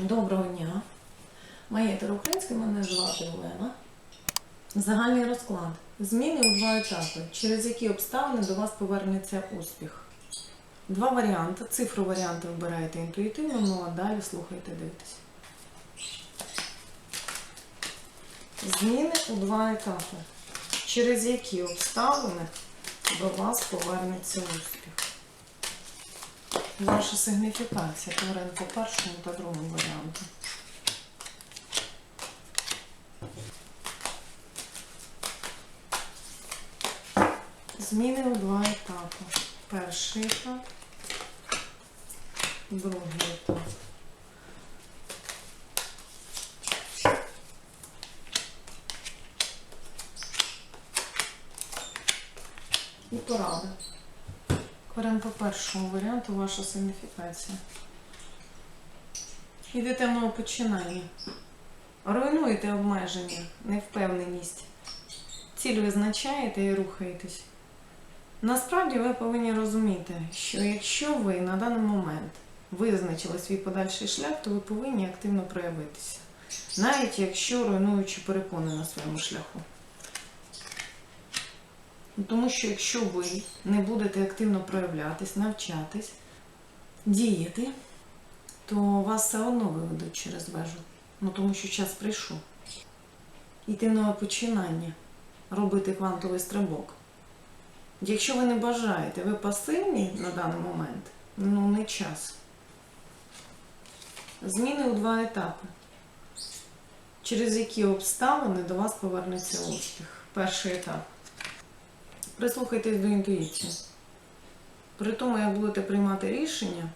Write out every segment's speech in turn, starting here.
Доброго дня. Маєтер Український, мене звати Олена. Загальний розклад. Зміни у два етапи, через які обставини до вас повернеться успіх. Два варіанти. Цифру варіанти вибираєте інтуїтивно, ну а далі слухайте, дивитесь. Зміни у два етапи, через які обставини до вас повернеться успіх. Ваша сигніфікація по першому та другому варіанту. Зміни у два етапи. Перший етап, другий етап. І порада. Беремо по першому варіанту ваша сигніфікація. Йдете в нове починання. Руйнуєте обмеження, невпевненість. Ціль визначаєте і рухаєтесь. Насправді ви повинні розуміти, що якщо ви на даний момент визначили свій подальший шлях, то ви повинні активно проявитися. Навіть якщо руйнуючи перепони на своєму шляху. Тому що якщо ви не будете активно проявлятись, навчатись, діяти, то вас все одно виведуть через вежу. Ну тому що час прийшов. Йти нове починання, робити квантовий стрибок. Якщо ви не бажаєте, ви пасивні на даний момент, ну не час. Зміни у два етапи, через які обставини до вас повернеться успіх. Перший етап. Прислухайтесь до інтуїції. При тому, як будете приймати рішення,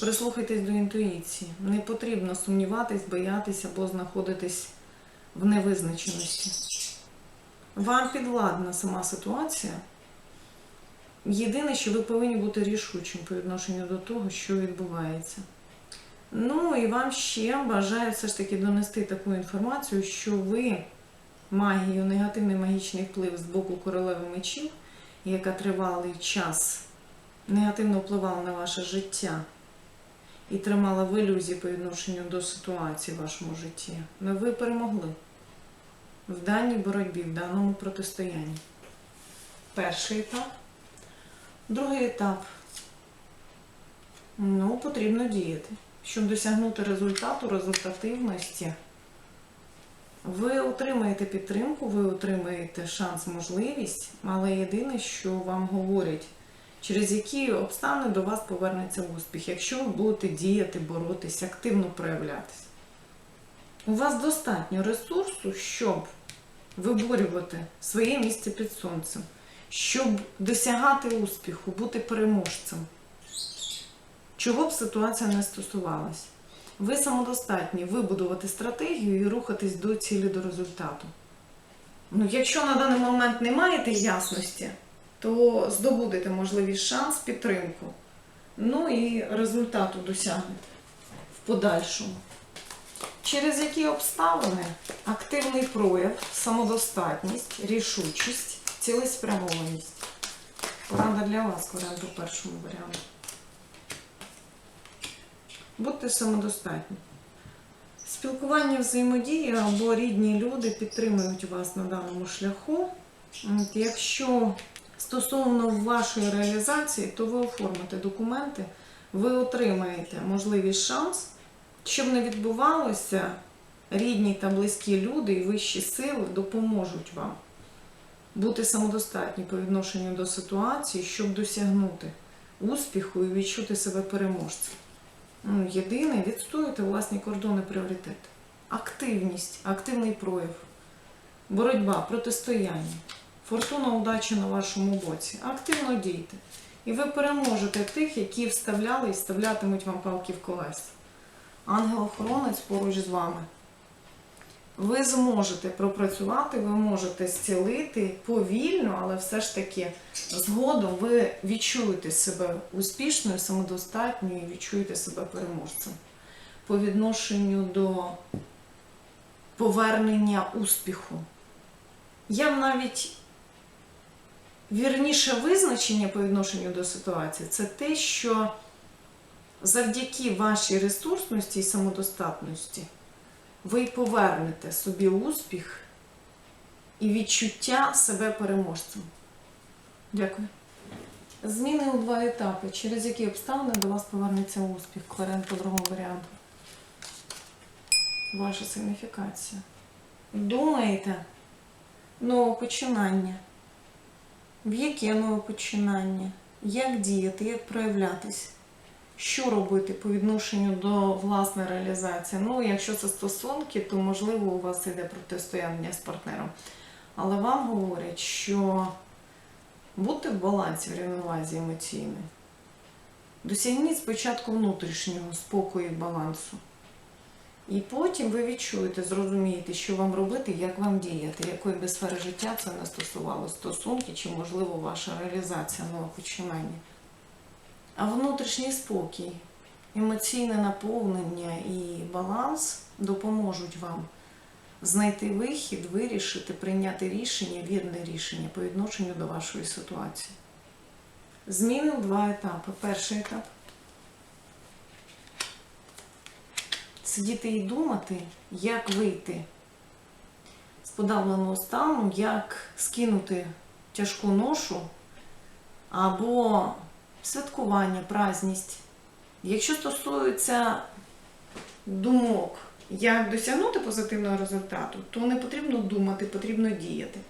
прислухайтесь до інтуїції. Не потрібно сумніватись, боятись або знаходитись в невизначеності. Вам підвладна сама ситуація. Єдине, що ви повинні бути рішучим по відношенню до того, що відбувається. Ну і вам ще бажаю все ж таки донести таку інформацію, що ви магію, негативний магічний вплив з боку королеви мечів, яка тривалий час негативно впливала на ваше життя і тримала в ілюзії по відношенню до ситуації в вашому житті. Но ви перемогли в даній боротьбі, в даному протистоянні. Перший етап. Другий етап. Ну, потрібно діяти. Щоб досягнути результату, результативності. Ви отримаєте підтримку, ви отримаєте шанс, можливість, але єдине, що вам говорять, через які обставини до вас повернеться успіх, якщо ви будете діяти, боротися, активно проявлятися. У вас достатньо ресурсу, щоб виборювати своє місце під сонцем, щоб досягати успіху, бути переможцем. Чого б ситуація не стосувалась. Ви самодостатні вибудувати стратегію і рухатись до цілі до результату. Ну, якщо на даний момент не маєте ясності, то здобудете можливість шанс, підтримку. Ну і результату досягнете в подальшому. Через які обставини активний прояв, самодостатність, рішучість, цілеспрямованість. Порада для вас, варіант по першому варіанту. Будьте самодостатні. Спілкування взаємодії або рідні люди підтримують вас на даному шляху. Якщо стосовно вашої реалізації, то ви оформите документи, ви отримаєте можливість шанс, щоб не відбувалося, рідні та близькі люди і вищі сили допоможуть вам бути самодостатні по відношенню до ситуації, щоб досягнути успіху і відчути себе переможцем. Ну, Єдине, відстоювати власні кордони пріоритет. Активність, активний прояв, боротьба, протистояння, фортуна, удача на вашому боці. Активно дійте. І ви переможете тих, які вставляли і вставлятимуть вам палки в колеса. Ангел-охоронець поруч з вами. Ви зможете пропрацювати, ви можете зцілити повільно, але все ж таки згодом ви відчуєте себе успішною, самодостатньою і відчуєте себе переможцем по відношенню до повернення успіху. Я навіть вірніше визначення по відношенню до ситуації це те, що завдяки вашій ресурсності і самодостатності ви повернете собі успіх і відчуття себе переможцем. Дякую. Зміни у два етапи. Через які обставини до вас повернеться успіх? Варіант по другому варіанту. Ваша сигніфікація. Думаєте нове починання. В яке нове починання? Як діяти, як проявлятись? Що робити по відношенню до власної реалізації? Ну, якщо це стосунки, то можливо у вас йде протистояння з партнером. Але вам говорять, що будьте в балансі, в рівновазі емоційної. Досягніть спочатку внутрішнього спокою і балансу. І потім ви відчуєте, зрозумієте, що вам робити, як вам діяти, якої би сфери життя це не стосувало стосунки, чи, можливо, ваша реалізація нового починання. Внутрішній спокій, емоційне наповнення і баланс допоможуть вам знайти вихід, вирішити, прийняти рішення, вірне рішення по відношенню до вашої ситуації. Зміни в два етапи. Перший етап сидіти і думати, як вийти з подавленого стану, як скинути тяжку ношу або святкування, праздність. Якщо стосується думок, як досягнути позитивного результату, то не потрібно думати, потрібно діяти.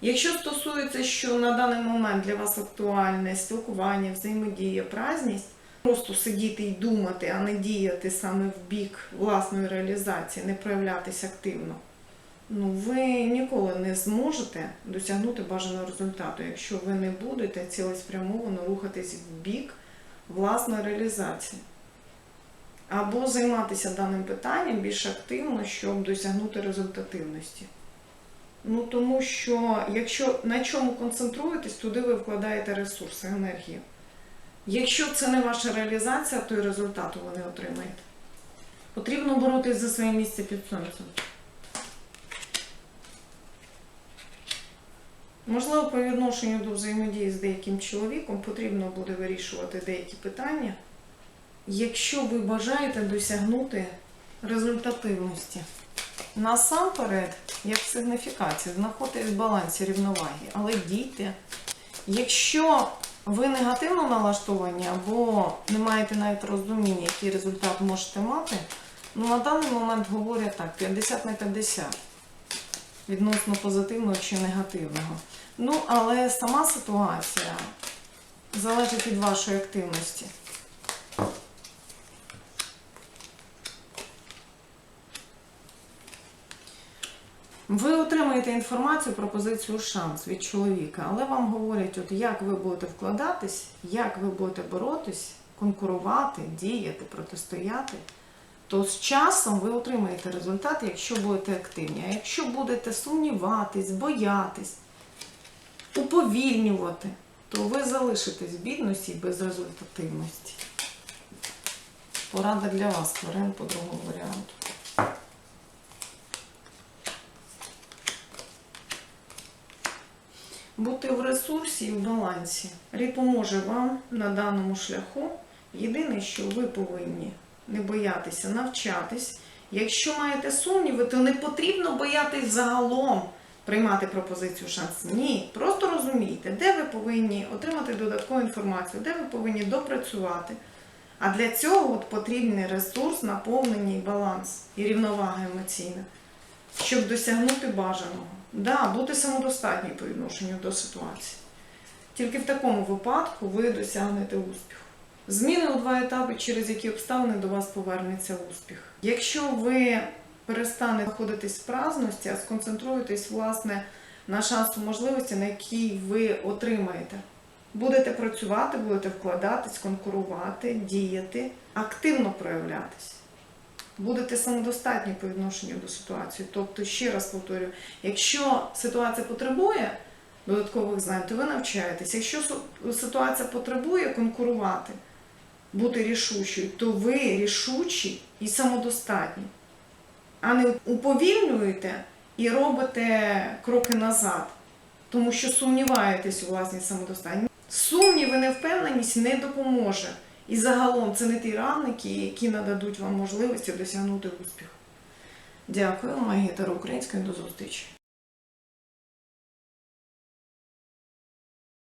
Якщо стосується, що на даний момент для вас актуальне спілкування, взаємодія, праздність, просто сидіти і думати, а не діяти саме в бік власної реалізації, не проявлятися активно, ну ви ніколи не зможете досягнути бажаного результату, якщо ви не будете цілеспрямовано рухатись в бік власної реалізації. Або займатися даним питанням більш активно, щоб досягнути результативності. Ну тому що якщо на чому концентруєтесь, туди ви вкладаєте ресурси, енергію. Якщо це не ваша реалізація, то і результату ви не отримаєте. Потрібно боротись за своє місце під сонцем. Можливо, по відношенню до взаємодії з деяким чоловіком потрібно буде вирішувати деякі питання, якщо ви бажаєте досягнути результативності. Насамперед, як сигніфікація, знаходитесь в балансі рівноваги, але дійте. Якщо ви негативно налаштовані або не маєте навіть розуміння, який результат можете мати, ну на даний момент говорять так, 50 на 50 відносно позитивного чи негативного. Ну, але сама ситуація залежить від вашої активності. Ви отримаєте інформацію, пропозицію, шанс від чоловіка, але вам говорять, от як ви будете вкладатись, як ви будете боротись, конкурувати, діяти, протистояти, то з часом ви отримаєте результат, якщо будете активні. А якщо будете сумніватись, боятись, уповільнювати, то ви залишитесь в бідності і безрезультативності. Порада для вас, тварин по другому варіанту. Бути в ресурсі і в балансі. Рі поможе вам на даному шляху. Єдине, що ви повинні не боятися навчатись. Якщо маєте сумніви, то не потрібно боятись загалом приймати пропозицію шанс. Ні, просто розумійте, де ви повинні отримати додаткову інформацію, де ви повинні допрацювати. А для цього от потрібний ресурс, наповнення і баланс, і рівновага емоційна, щоб досягнути бажаного. Да, бути самодостатній по відношенню до ситуації. Тільки в такому випадку ви досягнете успіху. Зміни у два етапи, через які обставини до вас повернеться успіх. Якщо ви перестанете знаходитись в праздності, а сконцентруєтесь власне на шансу можливості, на який ви отримаєте. Будете працювати, будете вкладатись, конкурувати, діяти, активно проявлятись. Будете самодостатні по відношенню до ситуації. Тобто, ще раз повторюю, якщо ситуація потребує додаткових знань, то ви навчаєтесь. Якщо ситуація потребує конкурувати, бути рішучою, то ви рішучі і самодостатні, а не уповільнюєте і робите кроки назад, тому що сумніваєтесь у власній самодостатності. Сумнів і невпевненість не допоможе. І загалом це не ті ранники, які нададуть вам можливості досягнути успіху. Дякую, Магія Таро Української, до зустрічі.